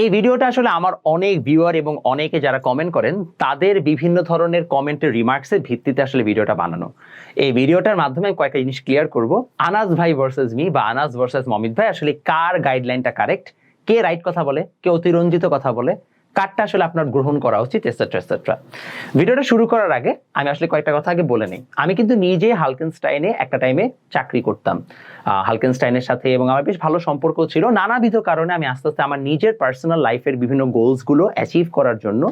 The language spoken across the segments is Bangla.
এই ভিডিওটা আসলে আমার অনেক ভিউয়ার এবং অনেকে যারা কমেন্ট করেন, তাদের বিভিন্ন ধরনের কমেন্টের রিমার্কসের ভিত্তিতে আসলে ভিডিওটা বানানো। এই ভিডিওটার মাধ্যমে আমি কয়েকটা জিনিস ক্লিয়ার করব। আনাস ভাই ভার্সেস মি বা আনাস ভার্সেস মমিত ভাই, আসলে কার গাইডলাইনটা কারেক্ট কে রাইট কথা বলে? কে অতিরঞ্জিত কথা বলে? কারটা আসলে আপনার গ্রহণ করা উচিত এটসেট্রা এটসেট্রা ভিডিওটা শুরু করার আগে আমি আসলে কয়েকটা কথা আগে বলে নিই। আমি কিন্তু নিজে হালকেনস্টাইনে একটা টাইমে চাকরি করতাম। হালকেনস্টাইনের সাথে এবং আমার বেশ ভালো সম্পর্ক ছিল। নানাবিধ কারণে আমি আস্তে আস্তে আমার নিজের পার্সোনাল লাইফের বিভিন্ন গোলসগুলো অ্যাচিভ করার জন্য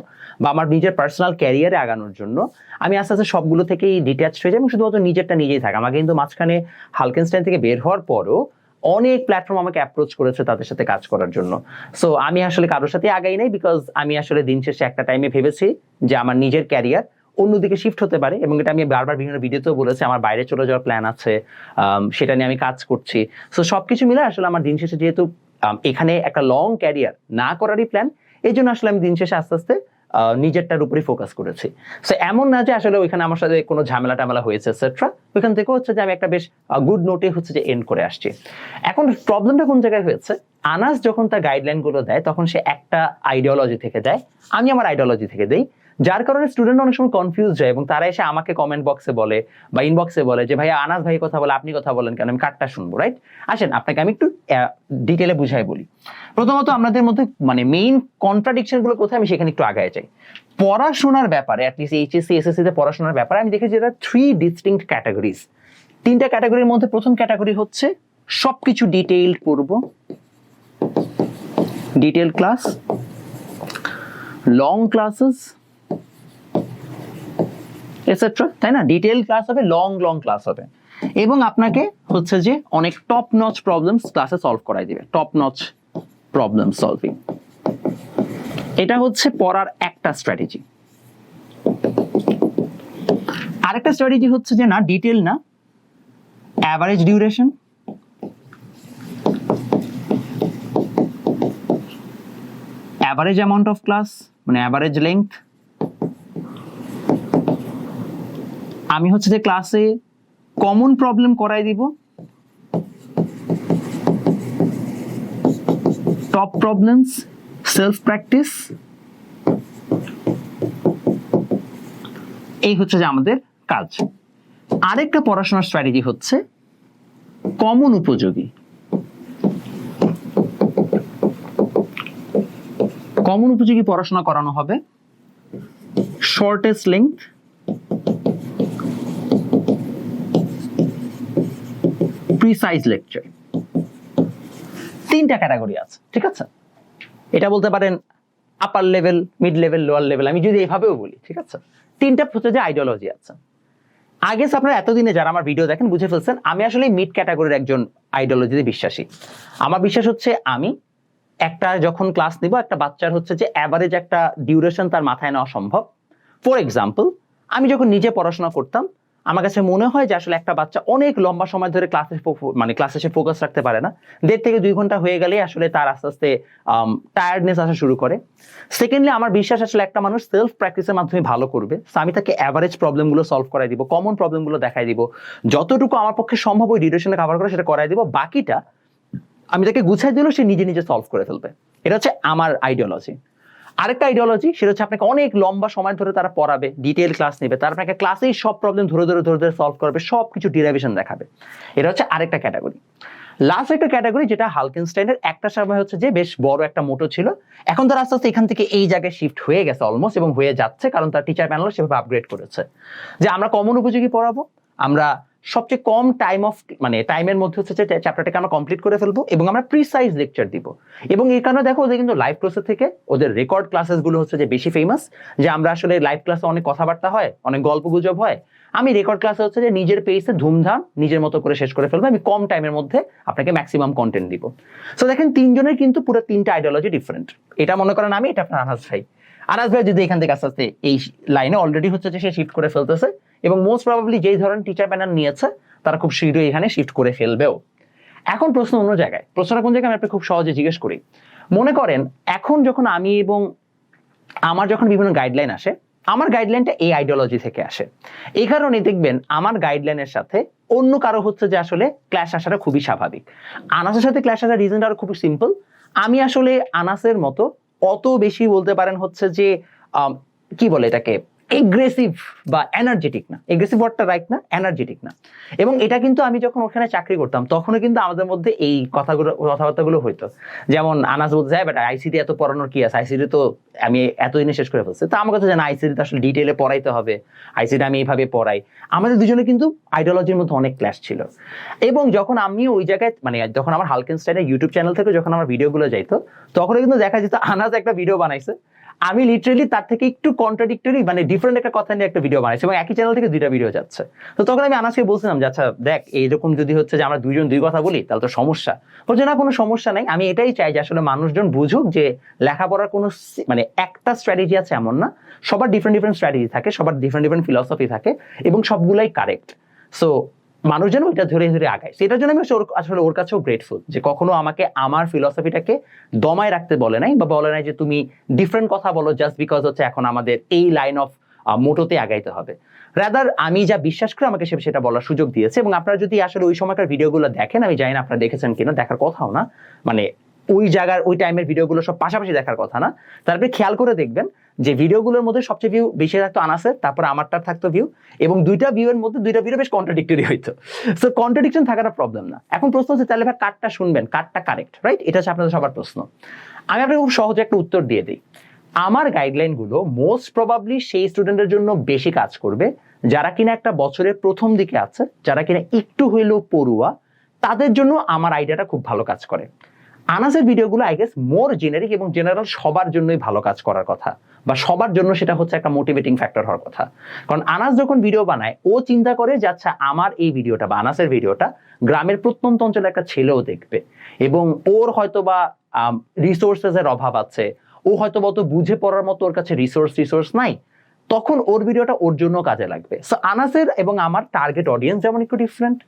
বা আমার নিজের পার্সোনাল ক্যারিয়ারে আগানোর জন্য আমি আস্তে আস্তে সবগুলো থেকেই ডিট্যাচড হয়ে যাই এবং শুধুমাত্র নিজেরটা নিজেই থাকে। আমাকে কিন্তু মাঝখানে হালকেনস্টাইন থেকে বের হওয়ার পরও অনেক প্ল্যাটফর্ম আমাকে অ্যাপ্রোচ করেছে তাদের সাথে কাজ করার জন্য। সো আমি আসলে কারোর সাথে আগাই নাই বিকজ আমি আসলে দিন শেষে একটা টাইমে ভেবেছি যে আমার নিজের ক্যারিয়ার অন্যদিকে শিফট হতে পারে এবং এটা আমি বারবার বিভিন্ন ভিডিওতেও বলেছি আমার বাইরে চলে যাওয়ার প্ল্যান আছে আম, সেটা নিয়ে আমি কাজ করছি। সো সবকিছু মিলে আসলে আমার দিন শেষে যেহেতু এখানে একটা লং ক্যারিয়ার না করারই প্ল্যান এই জন্য আসলে আমি দিন শেষে আস্তে আস্তে নিজেরটার উপরে ফোকাস করেছি। সো এমন না যে আসলে ওইখানে আমার সাথে কোনো ঝামেলা টামেলা হয়েছে এটসেট্রা ওইখান থেকে হচ্ছে যে আমি একটা বেশ গুড নোটে হচ্ছে যে এন্ড করে আসছি। এখন প্রবলেমটা কোন জায়গায় হয়েছে? আনাস যখন তার গাইডলাইনগুলো দেয়, তখন সে একটা আইডিওলজি থেকে দেয়, আমি আমার আইডিওলজি থেকে দেই। যার কারণে স্টুডেন্ট অনেক সময় কনফিউজ যায় এবং তারা এসে আমাকে কমেন্ট বক্সে বলে বা ইনবক্সে বলে যে ভাই আনাস ভাই কথা বলে, আপনি কথা বলেন কেন? আমি কাটটা শুনব রাইট আসেন, আপনাকে আমি একটু ডিটেলে বুঝাই বলি। প্রথমত আমাদের মধ্যে মানে মেইন কন্ট্রাডিকশনগুলো কোথায়, আমি সেখানে একটু আগায় যাই। পড়াশোনার ব্যাপারে অ্যাটলিস্ট এইচএসসি এসএসসি তে পড়াশোনার ব্যাপারে, আমি দেখেছি যেটা থ্রি ডিস্টিংক্ট ক্যাটাগরিজ তিনটা ক্যাটাগরির মধ্যে প্রথম ক্যাটাগরি হচ্ছে, সবকিছু ডিটেইলড পড়ব। Detail class long classes etcetera তাই না? ডিটেল ক্লাস হবে লং লং ক্লাস হবে। এবং আপনাকে হচ্ছে যে অনেক টপ নচ প্রবলেমস ক্লাসে সলভ করাই দিবে। টপ নচ প্রবলেম সলভিং এটা হচ্ছে পড়ার একটা স্ট্র্যাটেজি আরেকটা স্ট্র্যাটেজি হচ্ছে যে না ডিটেল না average duration average amount of class মানে অ্যাভারেজ লেংথ আমি হচ্ছে যে ক্লাসে কমন প্রবলেম করাই দিব। টপ প্রবলেমস সেলফ প্র্যাকটিস এই হচ্ছে যে আমাদের কাজ। আরেকটা পড়াশোনার স্ট্র্যাটেজি হচ্ছে কমন উপযোগী। কমন উপযোগী পড়াশোনা করানো হবে। শর্টেস্ট লেংথ প্রিসাইজ লেকচার তিনটা ক্যাটাগরি আছে, ঠিক আছে? এটা বলতে পারেন upper level mid level lower level আমি যদি এভাবেও বলি, ঠিক আছে? তিনটা হচ্ছে যে আইডিওলজি আছে। আগে আপনারা এতদিনে যারা আমার ভিডিও দেখেন বুঝে ফেলছেন, আমি আসলে মিড ক্যাটাগরির একজন আইডিওলজিতে বিশ্বাসী। আমার বিশ্বাস হচ্ছে আমি একটা যখন ক্লাস নিব, একটা বাচ্চার হচ্ছে যে অ্যাভারেজ একটা ডিউরেশন তার মাথায় নেওয়া সম্ভব। ফর এক্সাম্পল আমি যখন নিজে পড়াশোনা করতাম আমার কাছে মনে হয় যে আসলে একটা বাচ্চা অনেক লম্বা সময় ধরে ক্লাসে মানে ক্লাসে সে ফোকাস রাখতে পারে না। দেড় থেকে দুই ঘণ্টা হয়ে গেলে আসলে তার আস্তে আস্তে টায়ার্ডনেস আসা শুরু করে। সেকেন্ডলি আমার বিশ্বাস আসলে একটা মানুষ সেলফ প্র্যাকটিসের মাধ্যমে ভালো করবে। আমি তাকে অ্যাভারেজ প্রবলেমগুলো সলভ করাই দিব কমন প্রবলেমগুলো দেখাই দিব। যতটুকু আমার পক্ষে সম্ভব ওই ডিউরেশনে কভার করে সেটা করাই দিব। বাকিটা আমি তাকে গুছাই দিলেও সে নিজে নিজে সলভ করে ফেলবে। এটা হচ্ছে আমার আইডিওলজি আরেকটা আইডিওলজি সেটা হচ্ছে আপনাকে অনেক লম্বা সময় ধরে তারা পড়াবে ডিটেল ক্লাস নেবে, তারা আপনাকে ক্লাসেই সব প্রবলেম ধরে ধরে ধরে ধরে সলভ করবে সব কিছু ডিরাইভেশন দেখাবে। এটা হচ্ছে আরেকটা ক্যাটাগরি লাস্ট একটা ক্যাটাগরি যেটা হালকেনস্টাইনের একটা সময় হচ্ছে যে বেশ বড় একটা মোটো ছিল, এখন তার আস্তে আস্তে এখান থেকে এই জায়গায় শিফট হয়ে গেছে অলমোস্ট এবং হয়ে যাচ্ছে, কারণ তার টিচার প্যানেল সেভাবে আপগ্রেড করেছে। যে আমরা কমন উপযোগী পড়াবো, আমরা সবচেয়ে কম টাইম অফ মানে টাইমের মধ্যে হচ্ছে চ্যাপ্টারটাকে আমরা কমপ্লিট করে ফেলব এবং আমরা প্রিসাইজ লেকচার দিব। এবং এই কারণে দেখো ওদের কিন্তু লাইভ ক্লাসের থেকে ওদের রেকর্ড ক্লাসেসগুলো হচ্ছে যে বেশি ফেমাস যে আমরা আসলে লাইভ ক্লাসে অনেক কথাবার্তা হয়, অনেক গল্প গুজব হয়। আমি রেকর্ড ক্লাসে হচ্ছে যে নিজের পেসে ধুমধাম নিজের মতো করে শেষ করে ফেলব, আমি কম টাইমের মধ্যে আপনাকে ম্যাক্সিমাম কন্টেন্ট দিব। সো দেখেন তিনজনের কিন্তু পুরো তিনটা আইডিওলজি ডিফারেন্ট এটা মনে করেন আমি, এটা আপনার আনাস ভাই। আনাস ভাই যদি এখান থেকে আস্তে আস্তে এই লাইনে অলরেডি হচ্ছে যে সে শিফট করে ফেলতেছে এবং মোস্ট প্রবাবলি যেই ধরনের টিচার প্যানেল নিয়েছে, তারা খুব শীঘ্রই এখানে শিফট করে ফেলবেও। এখন প্রশ্ন অন্য জায়গায়। প্রশ্নটা কোন জায়গায় আমি আপনাকে খুব সহজে জিজ্ঞেস করি? মনে করেন, এখন যখন আমি এবং আমার যখন বিভিন্ন গাইডলাইন আসে, আমার গাইডলাইনটা এই আইডিওলজি থেকে আসে। এই কারণে দেখবেন, আমার গাইডলাইনের সাথে অন্য কারও হচ্ছে যে আসলে ক্ল্যাশ আসাটা খুবই স্বাভাবিক। আনাসের সাথে ক্ল্যাশ আসার রিজনটা আরও খুবই সিম্পল আমি আসলে আনাসের মতো অত বেশি বলতে পারেন হচ্ছে যে কি বলে এটাকে? এগ্রেসিভ বা এনার্জেটিক না। এগ্রেসিভ ওয়ার্ডটা রাইট না এনার্জেটিক না। এবং এটা কিন্তু আমি যখন ওখানে চাকরি করতাম, তখনও কিন্তু আমাদের মধ্যে এই কথাগুলো, কথাবার্তাগুলো হইতো। যেমন আনাজ বলতে যায় বাট আইসিডি এত পড়ানোর কি আছে? আইসিডি তো আমি এতদিনে শেষ করে ফেলছি। তো আমার কথা জানা আইসিডি তো আসলে ডিটেলে পড়াইতে হবে। আইসিডি আমি এইভাবে পড়াই। আমাদের দুজনে কিন্তু আইডিওলজির মধ্যে অনেক ক্লাস ছিল। এবং যখন আমি ওই জায়গায় মানে যখন আমার হালকেন স্টাইলের ইউটিউব চ্যানেল থেকে যখন আমার ভিডিওগুলো যাইতো তখন কিন্তু দেখা যেত আনাজ একটা ভিডিও বানাইছে। আমি লিটারেলি তার থেকে একটু কন্ট্রাডিক্টরি মানে ডিফারেন্ট একটা কথা নিয়ে একটা ভিডিও বানাইছি এবং একই চ্যানেল থেকে দুইটা ভিডিও যাচ্ছে। তো তখন আমি আনাজকে বলছিলাম যে আচ্ছা দেখ, এইরকম যদি হচ্ছে যে আমরা দুইজন দুই কথা বলি, তাহলে তো সমস্যা। বলছে, না, কোনো সমস্যা নাই। আমি এটাই চাই যে আসলে মানুষজন বুঝুক যে লেখাপড়ার কোনো মানে একটা স্ট্র্যাটেজি আছে এমন না। সবার ডিফারেন্ট ডিফারেন্ট স্ট্র্যাটেজি থাকে, সবার ডিফারেন্ট ডিফারেন্ট ফিলসফি থাকে এবং সবগুলাই কারেক্ট সো মানুষ যেন ওইটা ধরে ধরে আগায়। সেটার জন্য আমি আসলে ওর- কাছেও গ্রেটফুল যে কখনো আমাকে আমার ফিলসফিটাকে দমায় রাখতে বলে নাই বা বলে নাই যে তুমি ডিফারেন্ট কথা বলো জাস্ট বিকজ হচ্ছে এখন আমাদের এই লাইন অফ মোটোতে আগাইতে হবে। রাদার আমি যা বিশ্বাস করে আমাকে সেটা বলার সুযোগ দিয়েছে এবং আপনারা যদি আসলে ওই সময়কার ভিডিওগুলো দেখেন, আমি জানি না আপনারা দেখেছেন কিনা, দেখার কথাও না। মানে ওই জায়গার ওই টাইমের ভিডিওগুলো সব পাশাপাশি দেখার কথা না? তারপরে খেয়াল করে দেখবেন যে ভিডিওগুলোর মধ্যে সবচেয়ে ভিউ বেশি থাকতো আনাসের তারপর আমারটার থাকতো ভিউ এবং দুইটা ভিউ এর মধ্যে দুইটা ভিউ বেশ কন্ট্রাডিক্টরি হইতো। সো কন্ট্রাডিকশন থাকাটা প্রবলেম না। এখন প্রশ্ন হচ্ছে, তাহলে ভাই কারটা শুনবেন কারটা কারেক্ট রাইট এটা হচ্ছে আপনাদের সবার প্রশ্ন। আমি আপনাকে খুব সহজে একটা উত্তর দিয়ে দিই। আমার গাইডলাইনগুলো মোস্ট প্রবাবলি সেই স্টুডেন্টের জন্য বেশি কাজ করবে, যারা কিনা একটা বছরের প্রথম দিকে আছে, যারা কিনা একটু হইলেও পড়ুয়া, তাদের জন্য আমার আইডিয়াটা খুব ভালো কাজ করে। আনাসের ভিডিওগুলো আই গেস মোর জেনারিক এবং জেনারেল সবার জন্যই ভালো কাজ করার কথা। বা সবার জন্য সেটা হচ্ছে একটা মোটিভেটিং ফ্যাক্টর হওয়ার কথা। কারণ আনাস যখন ভিডিও বানায়, ও চিন্তা করে যে আচ্ছা আমার এই ভিডিওটা বা আনাসের ভিডিওটা গ্রামের প্রত্যন্ত অঞ্চলে একটা ছেলেও দেখবে। এবং ওর হয়তো বা রিসোর্সেস এর অভাব আছে। ও হয়তো অত বুঝে পড়ার মতো ওর কাছে রিসোর্স রিসোর্স নাই। তখন ওর ভিডিওটা ওর জন্য কাজে লাগবে। সো আনাসের এবং আমার টার্গেট অডিয়েন্স যেমন একটু ডিফারেন্ট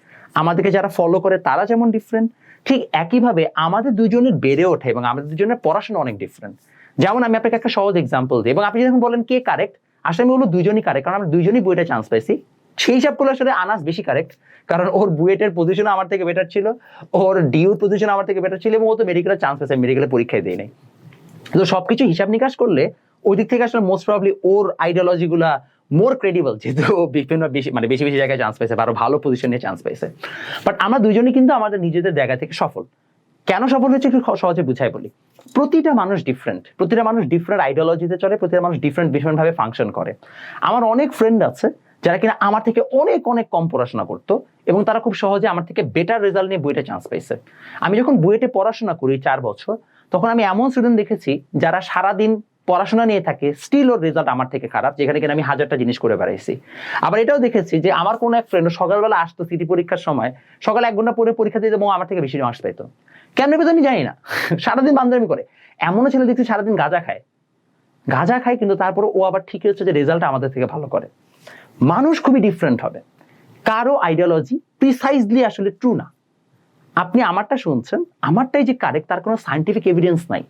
আমাদেরকে যারা ফলো করে তারা যেমন ডিফারেন্ট ঠিক একইভাবে আমাদের দুজনের বেড়ে ওঠে এবং আমাদের দুজনের পড়াশোনা অনেক ডিফারেন্ট যেমন আমি আপনাকে একটা সহজ এক্সাম্পল দিই এবং আপনি যখন বলেন কে কারেক্ট আসলে আমি বলব দুজনই কারেক্ট কারণ আমরা দুজনই বইটা চান্স পাইছি। সেই হিসাব করলে আসলে আনাস বেশি কারেক্ট কারণ ওর বুয়েটের পজিশন আমার থেকে বেটার ছিল, ওর ডিউর পজিশন আমার থেকে বেটার ছিল এবং ও তো মেডিকেলের চান্স পেয়েছে মেডিকেলে পরীক্ষায় দেয় নাই। তো সবকিছু হিসাব নিকাশ করলে ওই দিক থেকে আসলে মোস্ট প্রবলি ওর আইডিওলজি গুলা মোর ক্রেডিবল যেহেতু বিভিন্ন বেশি মানে বেশি বেশি জায়গায় চান্স পাইছে আরও ভালো পজিশনে চান্স পাইছে বাট আমরা দুজনই কিন্তু আমাদের নিজেদের জায়গা থেকে সফল। কেন সফল হয়েছে একটু সহজে বুঝাই বলি। প্রতিটা মানুষ ডিফারেন্ট প্রতিটা মানুষ ডিফারেন্ট আইডিওলজিতে চলে, প্রতিটা মানুষ ডিফারেন্ট ভাবে ফাংশন করে। আমার অনেক ফ্রেন্ড আছে, যারা কিনা আমার থেকে অনেক অনেক কম পড়াশোনা করতো এবং তারা খুব সহজে আমার থেকে বেটার রেজাল্ট নিয়ে বুয়েটে চান্স পাইছে আমি যখন বুয়েটে পড়াশোনা করি চার বছর, তখন আমি এমন স্টুডেন্ট দেখেছি যারা সারাদিন পড়াশোনা নিয়ে থাকে স্টিল ওর রেজাল্ট আমার থেকে খারাপ, যেখানে কিনা আমি হাজারটা জিনিস করে বেড়াইছি। আবার এটাও দেখেছি যে আমার কোনো এক ফ্রেন্ড সকালবেলা আসতো সিটি পরীক্ষার সময়, সকালে এক ঘণ্টা পরে পরীক্ষা দিতে আমার থেকে বেশি মার্কস পাইতো। কেন পেতো আমি জানি না। সারাদিন বান্ধবী করে। এমনও ছেলে দেখছি সারাদিন গাঁজা খায়। গাঁজা খায় কিন্তু তারপরে ও আবার ঠিকই হচ্ছে যে রেজাল্ট আমাদের থেকে ভালো করে। মানুষ খুবই ডিফারেন্ট হবে। কারও আইডিওলজি প্রিসাইজলি আসলে ট্রু না। আপনি আমারটা শুনছেন, আমারটাই যে কারেক্ট তার কোনো সাইন্টিফিক এভিডেন্স নাই।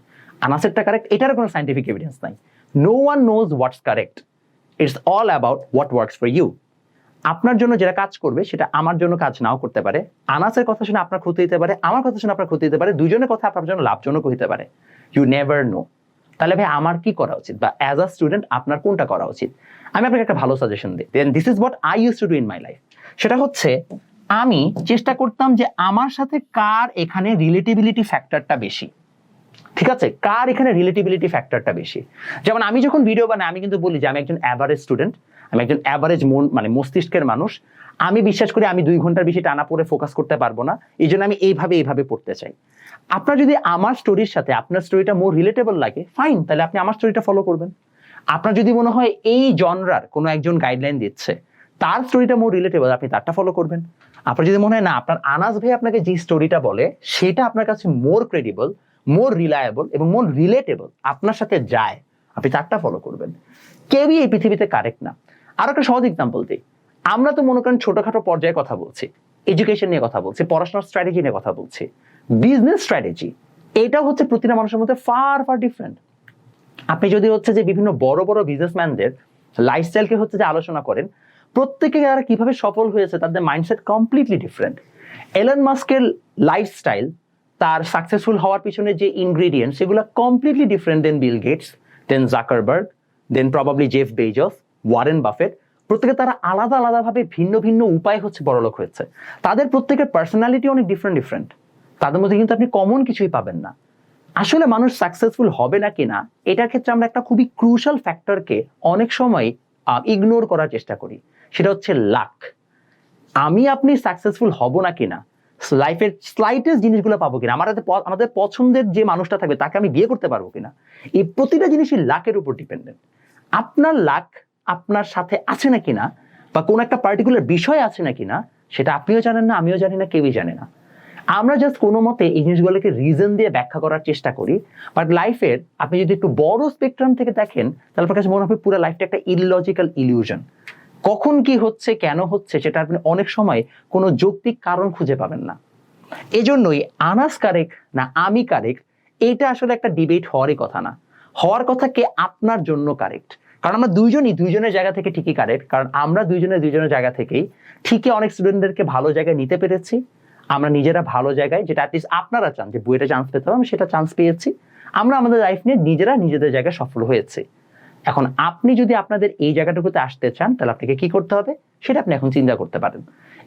আনাসেরটা কারেক্ট এটার কোনো সাইন্টিফিক এভিডেন্স নাই no one knows what's correct it's all about what works for you আপনার জন্য যেটা কাজ করবে, সেটা আমার জন্য কাজ নাও করতে পারে। আনাসের কথা শুনে আপনার ক্ষতি হতে পারে, আমার কথা শুনে আপনার ক্ষতি হতে পারে দুজনের কথা আপনার জন্য লাভজনক হতে পারে। ইউ নেভার নো তাহলে ভাই, আমার কি করা উচিত? বা অ্যাজ আ স্টুডেন্ট আপনার কোনটা করা উচিত? আমি আপনাকে একটা ভালো সাজেশন দিই। Then this is what I use to do in my life সেটা হচ্ছে, আমি চেষ্টা করতাম যে আমার সাথে কার এখানে রিলেটিবিলিটি ফ্যাক্টরটা বেশি। ঠিক আছে? কার এখানে রিলেটিবিলিটি ফ্যাক্টরটা বেশি? যেমন আমি যখন ভিডিও বানাই, আমি কিন্তু বলি যে আমি একজন অ্যাভারেজ স্টুডেন্ট আমি একজন অ্যাভারেজ মন মানে মস্তিষ্কের মানুষ। আমি বিশ্বাস করি আমি দুই ঘণ্টার বেশি টানা পড়ে ফোকাস করতে পারব না এই জন্য আমি এইভাবে এইভাবে পড়তে চাই। আপনার যদি আমার স্টোরির সাথে আপনার স্টোরিটা মোর রিলেটেবল লাগে ফাইন তাহলে আপনি আমার স্টোরিটা ফলো করবেন। আপনার যদি মনে হয় এই জনরার কোনো একজন গাইডলাইন দিচ্ছে, তার স্টোরিটা মোর রিলেটেবল আপনি তারটা ফলো করবেন। আপনার যদি মনে হয়, না, আপনার আনাস ভাই আপনাকে যে স্টোরিটা বলে, সেটা আপনার কাছে মোর ক্রেডিবল মোর রিলায়েবল এবং মোর রিলেটেবল আপনার সাথে যায়, আপনি তারটা ফলো করবেন। কেউই এই পৃথিবীতে কারেক্ট না। আর একটা সহজ এক্সাম্পল দিই। আমরা তো মনে করেন ছোটখাটো পর্যায়ে কথা বলছি এডুকেশন নিয়ে কথা বলছি, পড়াশোনার স্ট্র্যাটেজি নিয়ে কথা বলছি। বিজনেস স্ট্র্যাটেজি এটা হচ্ছে প্রতিটা মানুষের মধ্যে ফার ফার ডিফারেন্ট আপনি যদি হচ্ছে যে বিভিন্ন বড় বড় বিজনেসম্যানদের লাইফস্টাইলকে হচ্ছে যে আলোচনা করেন, প্রত্যেকে যারা কীভাবে সফল হয়েছে তাদের মাইন্ডসেট কমপ্লিটলি ডিফারেন্ট এলন মাস্কের লাইফস্টাইল তার সাকসেসফুল হওয়ার পিছনে যে ইনগ্রিডিয়েন্ট সেগুলো completely different then Bill Gates then Zuckerberg then probably Jeff Bezos Warren Buffett প্রত্যেকে তারা আলাদা আলাদাভাবে ভিন্ন ভিন্ন উপায় হচ্ছে বড়লোক হয়েছে। তাদের প্রত্যেকের পার্সোনালিটি অনেক ডিফারেন্ট ডিফারেন্ট তাদের মধ্যে কিন্তু আপনি কমন কিছুই পাবেন না। আসলে মানুষ সাকসেসফুল হবে না কিনা, এটার ক্ষেত্রে আমরা একটা খুবই ক্রুশাল ফ্যাক্টরকে অনেক সময় ইগনোর করার চেষ্টা করি। সেটা হচ্ছে লাক আমি আপনি সাকসেসফুল হব না কিনা লাইফের স্লাইটেস্ট জিনিসগুলো পাবো কিনা? আমাদের প- আমাদের পছন্দের যে মানুষটা থাকবে, তাকে আমি বিয়ে করতে পারব কিনা? এই প্রতিটা জিনিসই লাকের উপর ডিপেন্ডেন্ট আপনার লাক আপনার সাথে আছে না কিনা, বা কোনো একটা পার্টিকুলার বিষয় আছে না কিনা, সেটা আপনিও জানেন না, আমিও জানি না, কেউই জানে না। আমরা জাস্ট কোনো মতে এই জিনিসগুলোকে রিজন দিয়ে ব্যাখ্যা করার চেষ্টা করি বাট লাইফের আপনি যদি একটু বড় স্পেকট্রাম থেকে দেখেন, তাহলে আপনার কাছে মনে হবে পুরো লাইফটা একটা ইললজিক্যাল ইলিউশন কখন কি হচ্ছে, কেন হচ্ছে, সেটা আপনি অনেক সময় কোনো যৌক্তিক কারণ খুঁজে পাবেন না। এজন্যই আনাস কারেক না আমি কারেক, এটা আসলে একটা ডিবেট হওয়ারই কথা না। হওয়ার কথা কে আপনার জন্য কারেক্ট কারণ আমরা দুইজনই, দুইজনের জায়গা থেকে ঠিকই কারেক্ট কারণ আমরা দুইজনে দুইজনের জায়গা থেকেই ঠিকই অনেক স্টুডেন্টদেরকে ভালো জায়গায় নিতে পেরেছি। আমরা নিজেরা ভালো জায়গায়, যেটা অ্যাটলিস্ট আপনারা চান, যে বইটা চান্স পেতে হবে সেটা চান্স পেয়েছি। আমরা আমাদের লাইফ নিয়ে নিজেরা নিজেদের জায়গায় সফল হয়েছে। এখন আপনি যদি আপনাদের এই জায়গাটুকুতে আসতে চান, তাহলে আপনাকে কি করতে হবে? সেটা আপনি এখন চিন্তা করতে পারেন।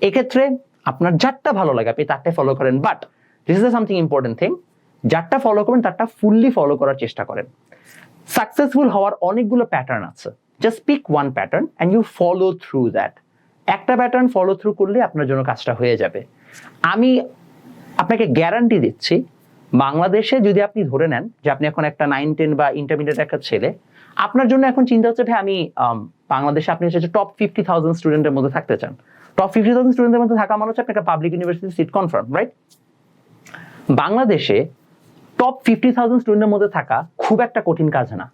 এক্ষেত্রে আপনার যারটা ভালো লাগে, আপনি তারটাই ফলো করেন but this is something important thing যারটা follow করবেন, তারটা ফুললি ফলো করার চেষ্টা করেন। সাকসেসফুল হওয়ার অনেকগুলো প্যাটার্ন আছে। Just pick one pattern and you follow through that একটা প্যাটার্ন ফলো থ্রু করলে আপনার জন্য কাজটা হয়ে যাবে। আমি আপনাকে গ্যারান্টি দিচ্ছি, বাংলাদেশে যদি আপনি ধরে নেন যে আপনি এখন একটা নাইন টেন বা ইন্টারমিডিয়েট একটা ছেলে আপনার জন্য এখন চিন্তা হচ্ছে, ভাই, আমি বাংলাদেশে আপনি হচ্ছে টপ ফিফটি থাউজেন্ড স্টুডেন্টের মধ্যে থাকতে চান। টপ ফিফটি থাউজেন্ড স্টুডেন্টের মধ্যে থাকা মানে হচ্ছে একটা public university seat confirm right বাংলাদেশে টপ ফিফটি থাউজেন্ড স্টুডেন্টের মধ্যে থাকা খুব একটা কঠিন কাজ না।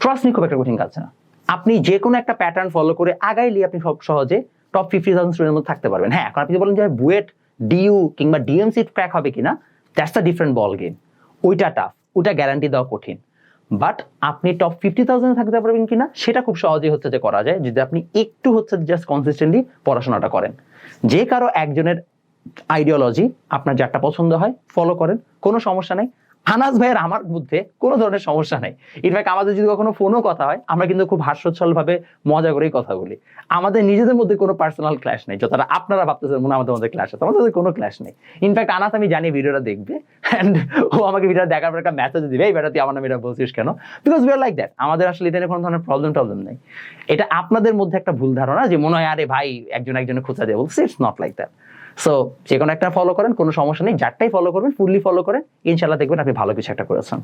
ট্রাস্ট মি খুব একটা কঠিন কাজ না। আপনি যে কোনো একটা প্যাটার্ন ফলো করে আগাইলে আপনি সব সহজে টপ ফিফটি থাউজেন্ড স্টুডেন্টের মধ্যে থাকতে পারবেন। হ্যাঁ এখন আপনি বলেন যে বুয়েট, ডিইউ কিংবা ডিএমসি ক্র্যাক হবে কিনা? That's the different ball game ওইটা টাফ ওইটা গ্যারান্টি দেওয়া কঠিন। বাট আপনি টপ ফিফটি থাউজেন্ডে থাকতে পারবেন কিনা, সেটা খুব সহজেই হচ্ছে যে করা যায়। যদি আপনি একটু হচ্ছে জাস্ট কনসিস্টেন্টলি পড়াশোনাটা করেন। যে কারও একজনের আইডিওলজি আপনার যারটা পছন্দ হয় ফলো করেন, কোনো সমস্যা নেই। আনাস ভাইয়ের আমার মধ্যে কোনো ধরনের সমস্যা নেই। ইনফ্যাক্ট আমাদের যদি কখনো ফোনও কথা হয়, আমরা কিন্তু খুব হাস্যোচ্ছল ভাবে মজা করেই কথা বলি। আমাদের নিজেদের মধ্যে কোনো পার্সোনাল ক্ল্যাশ নেই, যতটা আপনারা ভাবতেছেন মনে আমাদের মধ্যে ক্ল্যাশ আছে, আমাদের কোনো ক্ল্যাশ নেই। ইনফ্যাক্ট আনাস, আমি জানি ভিডিওটা দেখবে অ্যান্ড ও আমাকে ভিডিওটা দেখার পর একটা মেসেজ দিবে, এই বেটা, তুই আমার নামে এটা বলছিস কেন? Because we are like that আমাদের আসলে এটা কোনো ধরনের প্রবলেম টবলেম নেই। এটা আপনাদের মধ্যে একটা ভুল ধারণা যে মনে হয়, আরে ভাই, একজন একজনের খোঁচা দিয়ে। বলছে it's not like that so যে কোনো একটা ফলো করেন, কোনো সমস্যা নেই। যারটাই ফলো করবেন ফুললি ফলো করেন ইনশাল্লাহ দেখবেন আপনি ভালো কিছু একটা করেছেন।